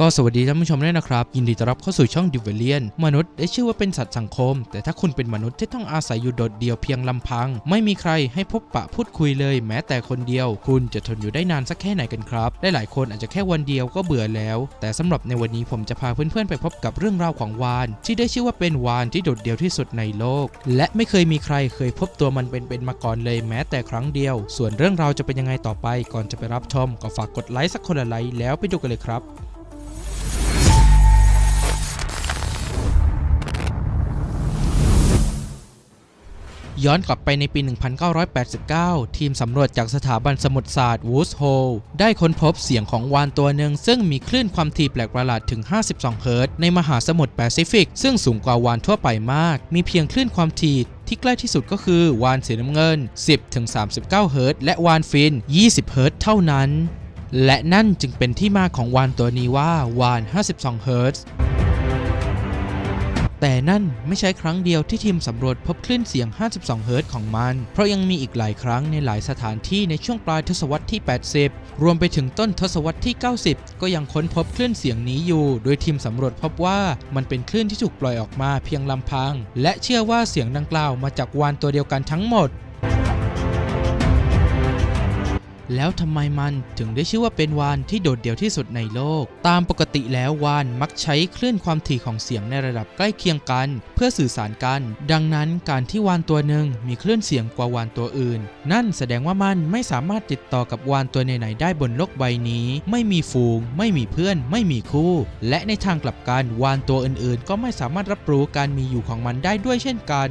ก็สวัสดีท่านผู้ชมด้วยนะครับ ยินดีต้อนรับเข้าสู่ช่องดิวเวเลียน มนุษย์ได้ชื่อว่าเป็นสัตว์สังคม แต่ถ้าคุณเป็นมนุษย์ที่ต้องอาศัยอยู่โดดเดี่ยวเพียงลำพัง ไม่มีใครให้พบปะพูดคุยเลย แม้แต่คนเดียว คุณจะทนอยู่ได้นานสักแค่ไหนกันครับได้หลายคนอาจจะแค่วันเดียวก็เบื่อแล้ว แต่สำหรับในวันนี้ผมจะพาเพื่อนๆไปพบกับเรื่องราวของวาน ที่ได้ชื่อว่าเป็นวานที่โดดเดี่ยวที่สุดในโลก และไม่เคยมีใครเคยพบตัวมันเป็นๆมาก่อนเลย แม้แต่ครั้งเดียว ส่วนเรื่องราวจะเป็นยังไงต่อไป ก่อนจะไปรับชมก็ฝากกดไลค์สักคนละไลค์แล้วไปดูกันเลยครับ ย้อนกลับไปในปี 1989 ทีมสำรวจจากสถาบันสมุทรศาสตร์วูสโฮลได้ค้นพบเสียงของวานตัวหนึ่ง ซึ่งมีคลื่นความถี่แปลกประหลาดถึง 52 เฮิรตซ์ในมหาสมุทรแปซิฟิก ซึ่งสูงกว่าวานทั่วไปมาก มีเพียงคลื่นความถี่ที่ใกล้ที่สุดก็คือวานสีน้ำเงิน 10-39 เฮิรตซ์และวานฟิน 20 เฮิรตซ์เท่านั้น และนั่นจึงเป็นที่มาของวานตัวนี้ว่าวาน 52 เฮิรตซ์ แต่นั่นไม่ใช่ครั้งเดียวที่ทีมสำรวจพบคลื่นเสียง 52 เฮิรตซ์ของมัน เพราะยังมีอีกหลายครั้งในหลายสถานที่ในช่วงปลายทศวรรษที่ 80 รวมไปถึงต้นทศวรรษที่ 90 ก็ยังค้นพบคลื่นเสียงนี้อยู่ โดยทีมสำรวจพบว่ามันเป็นคลื่นที่ถูกปล่อยออกมาเพียงลำพัง และเชื่อว่าเสียงดังกล่าวมาจากวานตัวเดียวกันทั้งหมด แล้วทำไมมันถึงได้ชื่อว่าเป็นวานที่โดดเดี่ยวที่สุดในโลก ตามปกติแล้ววานมักใช้คลื่นความถี่ของเสียงในระดับใกล้เคียงกัน เพื่อสื่อสารกัน ดังนั้นการที่วานตัวหนึ่งมีคลื่นเสียงกว่าวานตัวอื่น นั่นแสดงว่ามันไม่สามารถติดต่อกับวานตัวไหนๆได้บนโลกใบนี้ ไม่มีฝูง ไม่มีเพื่อน ไม่มีคู่ และในทางกลับกันวานตัวอื่นๆ ก็ไม่สามารถรับรู้การมีอยู่ของมันได้ด้วยเช่นกัน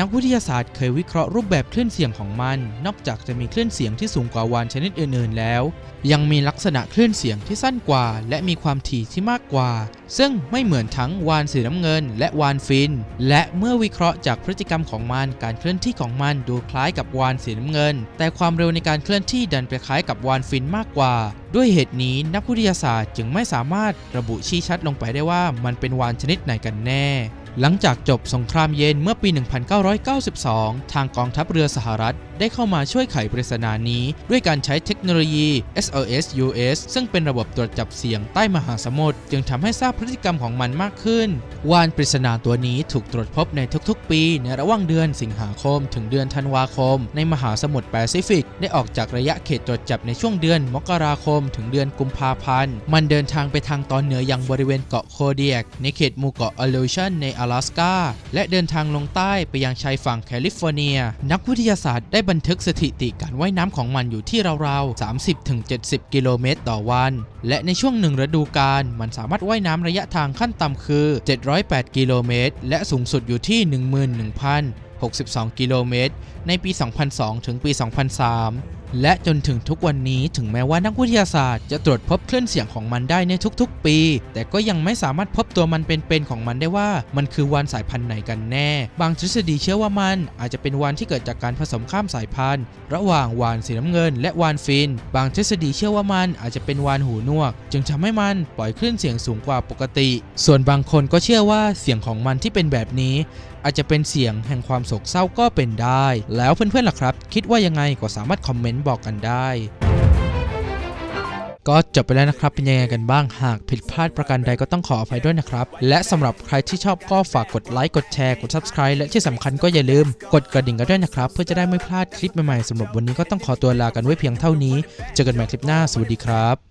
นักวิทยาศาสตร์เคยวิเคราะห์รูปแบบคลื่นเสียงของมัน นอกจากจะมีคลื่นเสียงที่สูงกว่าวานชนิดอื่นๆแล้ว ยังมีลักษณะคลื่นเสียงที่สั้นกว่า และมีความถี่ที่มากกว่า ซึ่งไม่เหมือนทั้งวานสีน้ำเงิน และวานฟิน และเมื่อวิเคราะห์จากพฤติกรรมของมันการเคลื่อนที่ของมันดูคล้ายกับวานสีน้ำเงิน แต่ความเร็วในการเคลื่อนที่ดันไปคล้ายกับวานฟินมากกว่า ด้วยเหตุนี้นักวิทยาศาสตร์จึงไม่สามารถระบุชี้ชัดลงไปได้ว่ามันเป็นวานชนิดไหนกันแน่ หลังจากจบสงครามเย็นเมื่อปี 1992 ทางกองทัพเรือสหรัฐ ได้เข้ามาช่วยไขปริศนานี้ ด้วยการใช้เทคโนโลยี SOS-US ซึ่งเป็นระบบตรวจจับเสียงใต้มหาสมุทรจึงทำให้ทราบพฤติกรรมของมันมากขึ้น วานปริศนาตัวนี้ถูกตรวจพบในทุกๆ ปี ในระหว่างเดือนสิงหาคม ถึงเดือนธันวาคม ในมหาสมุทรแปซิฟิก ได้ออกจากระยะเขตตรวจจับในช่วงเดือนมกราคม ถึงเดือนกุมภาพันธ์ มันเดินทางไปทางตอนเหนือยังบริเวณเกาะโคเดียก ในเขตหมู่เกาะ Aleutian ใน阿拉สกาและเดินทางลงใต้ไปยังชายฝั่งแคลิฟอร์เนีย นักวิทยาศาสตร์ได้บันทึกสถิติการว่ายน้ำของมันอยู่ที่ราวๆ 30-70 กิโลเมตรต่อวัน และในช่วงหนึ่งฤดูกาลมันสามารถว่ายน้ำระยะทางขั้นต่ำคือ 708 กิโลเมตร และสูงสุดอยู่ที่ 11,000 62 กิโลเมตร ในปี 2002 ถึงปี 2003 และจนถึงทุกวันนี้ถึงแม้ว่านักวิทยาศาสตร์จะตรวจพบคลื่นเสียงของมันได้ในทุกๆ ปี แต่ก็ยังไม่สามารถพบตัวมันเป็นๆของมันได้ว่า มันคือวานสายพันธุ์ไหนกันแน่ บางทฤษฎีเชื่อว่ามันอาจจะเป็นวานที่เกิดจากการผสมข้ามสายพันธุ์ ระหว่างวานสีน้ำเงิน และวานฟิน บางทฤษฎีเชื่อว่ามันอาจจะเป็นวานหูนวก จึงทำให้มันปล่อยคลื่นเสียงสูงกว่าปกติ ส่วนบางคนก็เชื่อว่าเสียงของมันที่เป็นแบบนี้อาจจะเป็นเสียงแห่งความโศกเศร้าก็เป็นได้ แล้วเพื่อนๆล่ะครับ คิดว่ายังไงก็สามารถคอมเมนต์บอกกันได้ก็จบไปแล้วนะครับ เป็นยังไงกันบ้าง หากผิดพลาดประการใดก็ต้องขออภัยด้วยนะครับ และสำหรับใครที่ชอบก็ฝากกดไลค์ กดแชร์ กด Subscribe และที่สำคัญก็อย่าลืม กดกระดิ่งกันด้วยนะครับ เพื่อจะได้ไม่พลาดคลิปใหม่ๆสำหรับวันนี้ก็ต้องขอตัวลากันไว้เพียงเท่านี้ เจอกันใหม่คลิปหน้า สวัสดีครับ